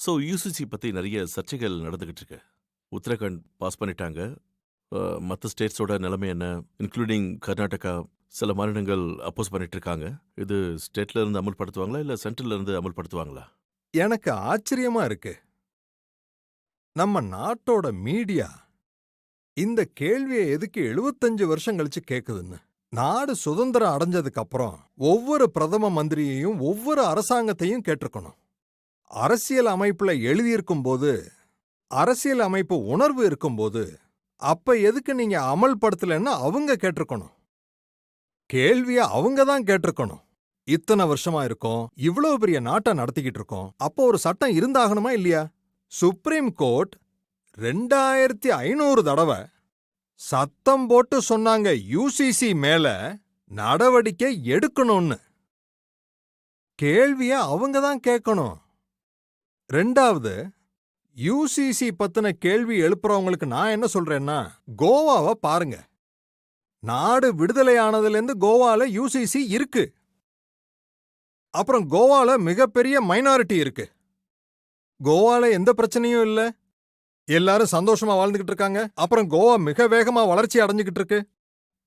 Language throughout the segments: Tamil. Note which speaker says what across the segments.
Speaker 1: ஸோ யூசிசி பத்தி நிறைய சர்ச்சைகள் நடந்துகிட்டு இருக்கு. உத்தரகாண்ட் பாஸ் பண்ணிட்டாங்க. மற்ற ஸ்டேட்ஸோட நிலைமை என்ன? இன்க்ளூடிங் கர்நாடகா சில மாநிலங்கள் அப்போஸ் பண்ணிட்டு இருக்காங்க. இது ஸ்டேட்ல இருந்து அமல்படுத்துவாங்களா? இல்ல சென்ட்ரல்ல இருந்து அமல்படுத்துவாங்களா?
Speaker 2: எனக்கு ஆச்சரியமா இருக்கு. நம்ம நாட்டோட மீடியா இந்த கேள்வியை எதுக்கு 75 வருஷம் கழிச்சு கேக்குதுன்னு? நாடு சுதந்திரம் அடைஞ்சதுக்கு அப்புறம் ஒவ்வொரு பிரதம மந்திரியையும் ஒவ்வொரு அரசாங்கத்தையும் கேட்டிருக்கணும். அரசியல் அமைப்புல எழுதியிருக்கும் போது அரசியல் அமைப்பு உணர்வு இருக்கும்போது அப்ப எதுக்கு நீங்க அமல்படுத்தலைன்னு அவங்க கேட்டிருக்கணும். கேள்விய அவங்க தான் கேட்டிருக்கணும். இத்தனை வருஷமா இருக்கோம் இவ்வளவு பெரிய நாட்டை நடத்திக்கிட்டு இருக்கோம் அப்போ ஒரு சட்டம் இருந்தாகணுமா இல்லையா? சுப்ரீம் கோர்ட் ரெண்டாயிரத்தி ஐநூறு தடவை சத்தம் போட்டு சொன்னாங்க யூசிசி மேல நடவடிக்கை எடுக்கணும்னு. கேள்விய அவங்க தான் கேட்கணும். ரெண்டாவது யூசிசி பத்தின கேள்வி எழுப்புறவங்களுக்கு நான் என்ன சொல்றேன்னா கோவாவை பாருங்க. நாடு விடுதலையானதுலேருந்து கோவால யூசிசி இருக்கு. அப்புறம் கோவால மிகப்பெரிய மைனாரிட்டி இருக்கு. கோவால எந்த பிரச்சனையும் இல்ல. எல்லாரும் சந்தோஷமா வாழ்ந்துகிட்டு இருக்காங்க. அப்புறம் கோவா மிக வேகமா வளர்ச்சி அடைஞ்சுகிட்டு இருக்கு.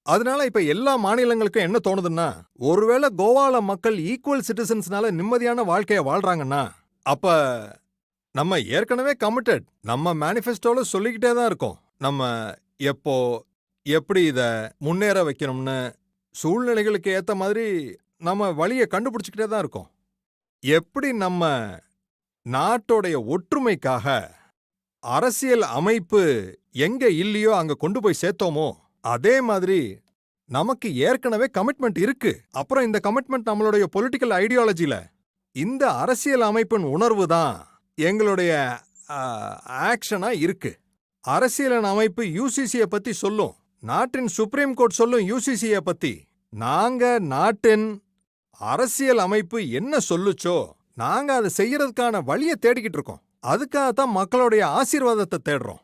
Speaker 2: அதனால இப்ப எல்லா மாநிலங்களுக்கும் என்ன தோணுதுன்னா ஒருவேளை கோவால மக்கள் ஈக்குவல் சிட்டிசன்ஸ்னால நிம்மதியான வாழ்க்கைய வாழ்றாங்கன்னா அப்ப நம்ம ஏற்கனவே கமிட்டட் நம்ம மேனிஃபெஸ்டோல சொல்லிக்கிட்டே தான் இருக்கோம். நம்ம எப்போ எப்படி இத முன்னேற வைக்கணும்னு சூழ்நிலைகளுக்கு ஏத்த மாதிரி நம்ம வழியை கண்டுபிடிச்சிக்கிட்டே தான் இருக்கோம். எப்படி நம்ம நாட்டோடைய ஒற்றுமைக்காக அரசியல் அமைப்பு எங்க இல்லையோ அங்க கொண்டு போய் சேர்த்தோமோ அதே மாதிரி நமக்கு ஏற்கனவே கமிட்மெண்ட் இருக்கு. அப்புறம் இந்த கமிட்மெண்ட் நம்மளுடைய பொலிட்டிக்கல் ஐடியாலஜில இந்த அரசியல் அமைப்பின் உணர்வு தான் எங்களுடைய ஆக்ஷனா இருக்கு. அரசியலின் அமைப்பு யூசிசியை பத்தி சொல்லும். நாட்டின் சுப்ரீம் கோர்ட் சொல்லும் யூசிசியை பத்தி. நாங்க நாட்டின் அரசியல் அமைப்பு என்ன சொல்லுச்சோ நாங்க அதை செய்யறதுக்கான வழியை தேடிக்கிட்டு இருக்கோம். அதுக்காக தான் மக்களுடைய ஆசீர்வாதத்தை தேடுறோம்.